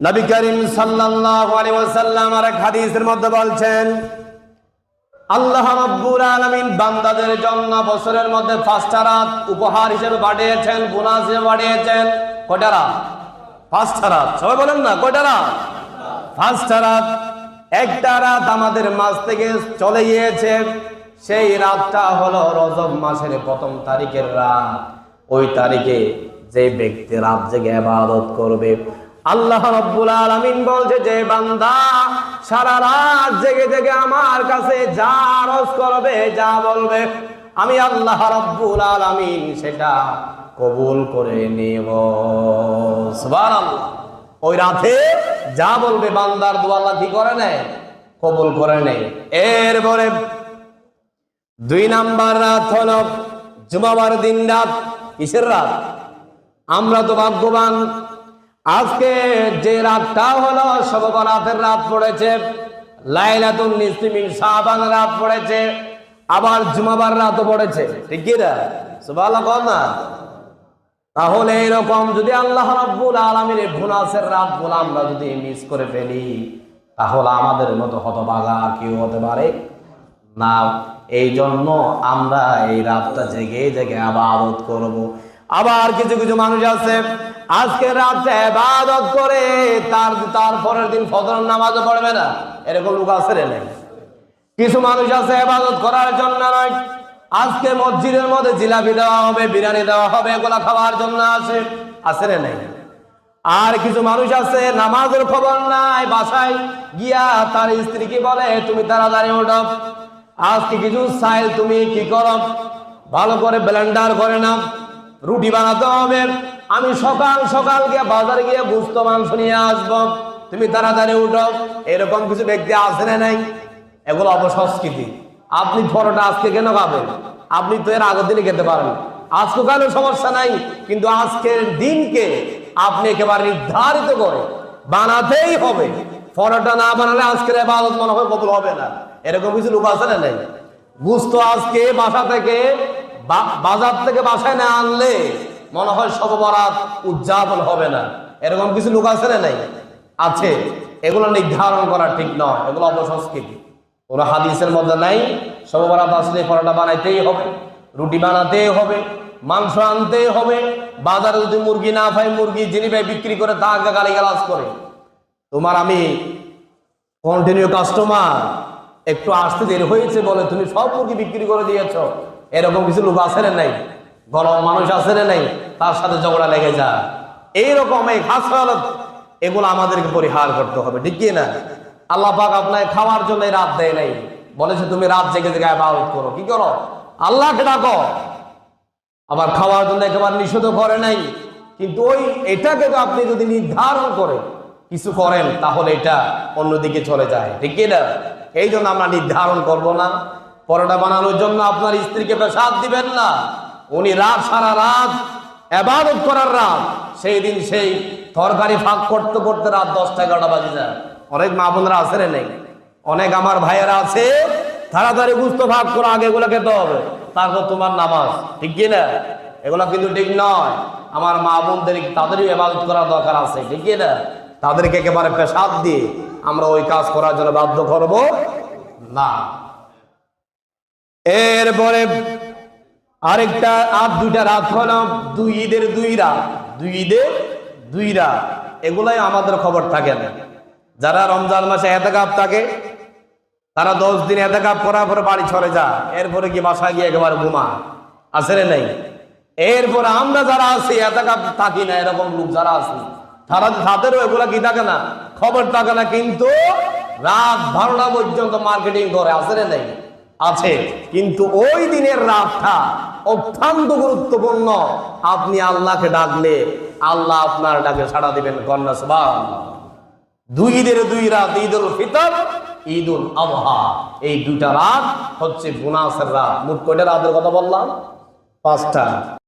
নবী করিম সাল্লাল্লাহু আলাইহি ওয়াসাল্লাম আর হাদিসের মধ্যে বলছেন, আল্লাহ রাব্বুল আলামিন বান্দাদের জন্য বছরের মধ্যে পাঁচটা রাত উপহার হিসেবে হিসেবে কয়টা রাত? পাঁচটা রাত। সবাই বলেন না, কয়টা রাত? পাঁচটা রাত। একটা রাত আমাদের মাস থেকে চলে গিয়েছে, সেই রাতটা হলো রজব মাসের প্রথম তারিখের রাত। ওই তারিখে যে ব্যক্তি রাত জেগে আবাদত করবে, আল্লাহ রাব্বুল আলামিন বলছে, যে বান্দা সারা রাত জেগে জেগে আমার কাছে যা আরজ করবে, যা বলবে, আমি আল্লাহ রাব্বুল আলামিন সেটা কবুল করে নেব। সুবহানাল্লাহ। ওই রাতে যা বলবে বান্দার দোয়া আল্লাহ কি করে নেয়? কবুল করে নেয়। এরপরে দুই নাম্বার রাত হলো জুমাবার দিন রাত, কিসের রাত? আমরা তো ভাগ্যবান। আজকে যে রাতটা হলো সবরাতের রাত পড়েছে লাইলাতুল নিসমিন শাবান রাত পড়েছে, আবার জুমাবার রাতও পড়েছে। ঠিক কি না? সুবহানাল্লাহ বল না। তাহলে এরকম যদি আল্লাহ রাব্বুল আলামিনের বোনাসের রাতগুলো আমরা যদি মিস করে ফেলি, তাহলে আমাদের মতো হতভাগা আর কেউ হতে পারে? না এই জন্য আমরা এই রাতটা জেগে জেগে আবাদত করব। আবার কিছু কিছু মানুষ আছে, আজকে রাতটা আবাদত করে তার তারপরের দিন ফজর নামাজও পড়বে না। এরকম লোক আছে রে নাই? কিছু মানুষ আছে আবাদত করার জন্য নয়। আজকে মসজিদের মধ্যে জিলাপি দেওয়া হবে, বিরিয়ানি দেওয়া হবে, এগুলা খাওয়ার জন্য আসে। আছে রে নাই? আর কিছু মানুষ আছে, নামাজের খবর নাই, বাসায় গিয়া তার স্ত্রীকে বলে, তুমি তাড়াতাড়ি ওঠো। আজকে কিছু সাইল তুমি কি করো? ভালো করে ব্লেন্ডার করে নাও। রুটি বানাতে হবে। আমি সকাল সকাল গিয়ে বাজারে গিয়ে গুস্ত মাংস নিয়ে আসব। তুমি তাড়াতাড়ি উঠো। এরকম কিছু ব্যক্তি আছে না নাই? এগুলো অপসংস্কৃতি আপনি পরোটা আজকে কেন খাবেন? আপনি তো এর আগের দিনে খেতে পারেন। আজকে কালেও সমস্যা নাই, কিন্তু আজকের দিনকে আপনি একেবারে নির্ধারিত করে বানাতেই হবে। পরোটা না বানালে আজকের এবাদত মনে হয় কবুল হবে না। এরকম কিছু লোক আছে না নাই? বুঝতো আজকে বাসা থেকে বাজার থেকে বাসায় না আনলে মনে হয় সববরাত উদযাপন হবে না। এরকম কিছু লোক আছে না নাই? আছে। এগুলো নির্ধারণ করা ঠিক নয়। এগুলো অপসংস্কৃতি। কোনো হাদিসের মধ্যে নাই সববরাত আসলে পরোটা বানাইতেই হবে, রুটি বানাতেই হবে, মাংস আনতেই হবে, বাজারে যদি মুরগি না পাই মুরগি যিনি ভাই বিক্রি করে তাকে গালি গালাজ করে। তোমার আমি কন্টিনিউ কাস্টমার একটু আসতে দেরি হয়েছে বলে তুমি সব মুরগি বিক্রি করে দিয়েছ। এরকম কিছু লোক আছে না নাই? গরম মানুষ আছে নাই? তার সাথে ঝগড়া লেগে যায়। এইরকম এই হালত এগুলো আমাদেরকে পরিহার করতে হবে, ঠিক কি না? আল্লাহ পাক আপনাকে খাওয়ার জন্য রাত দেয় নাই। বলেছে তুমি রাত জেগে জেগে আবাদত করো। কি করো? আল্লাহকে ডাকো। আবার খাওয়ার জন্য একেবারে নিষেধ করে নাই। কিন্তু ওই, এটাকে তো আপনি যদি নির্ধারণ করে, কিছু করেন, তাহলে এটা অন্যদিকে চলে যায়। ঠিক না? এই জন্য আমরা নির্ধারণ করব না। পরোটা বানানোর জন্য আপনার স্ত্রীকে পেশাদ দিবেন না। উনি রাত, সারা রাত এবাদত করার রাত। সেই দিন সেই তরকারি ফাঁক করতে করতে রাত দশটা, এগারোটা বাজে যায়। অনেক মা বোনরা আছে রে নেই? অনেক আমার ভাইয়েরা আছে, তাড়াতাড়ি বুঝতে ভাগ করে আগে এগুলো খেতে হবে। তারপর তোমার নামাজ। ঠিক কি না? এগুলো কিন্তু ঠিক নয়। আমার মা বোনদের তাদেরই এবাদত করার দরকার আছে। ঠিক কি না? তাদেরকে একেবারে পেশাদ দিয়ে আমরা ওই কাজ করার জন্য বাধ্য করব না। এরপরে আরেকটা আর দুইটা রাত হলো দুই ঈদের দুই রাত। দুই ঈদের দুই রাত। এগুলাই আমাদের খবর থাকে না। যারা রমজান মাসে এতেকাপ থাকে, তারা দশ দিন এতেকাপ করার পরে বাড়ি চলে যায়। এরপরে কি বাসায় গিয়ে একেবারে ঘুমা রে নাই? এরপরে আমরা যারা আছি, এতেকাপ থাকি না, এরকম লোক যারা আছি, তারা তাদেরও এগুলা কি থাকে না? খবর থাকে না, কিন্তু রাত বারোটা পর্যন্ত মার্কেটিং করে। রে নাই? আছে। কিন্তু ওই দিনের রাতটা অত্যন্ত গুরুত্বপূর্ণ। আপনি আল্লাহকে ডাকলে আল্লাহ আপনার ডাকে সাড়া দিবেন কন্যা সবাই দুই ঈদের দুই রাত ঈদ উল ফিতর ঈদ উল আবহা এই দুইটা রাত হচ্ছে বোনাসের রাত। মোট কয়টা রাতের কথা বললাম? পাঁচটা।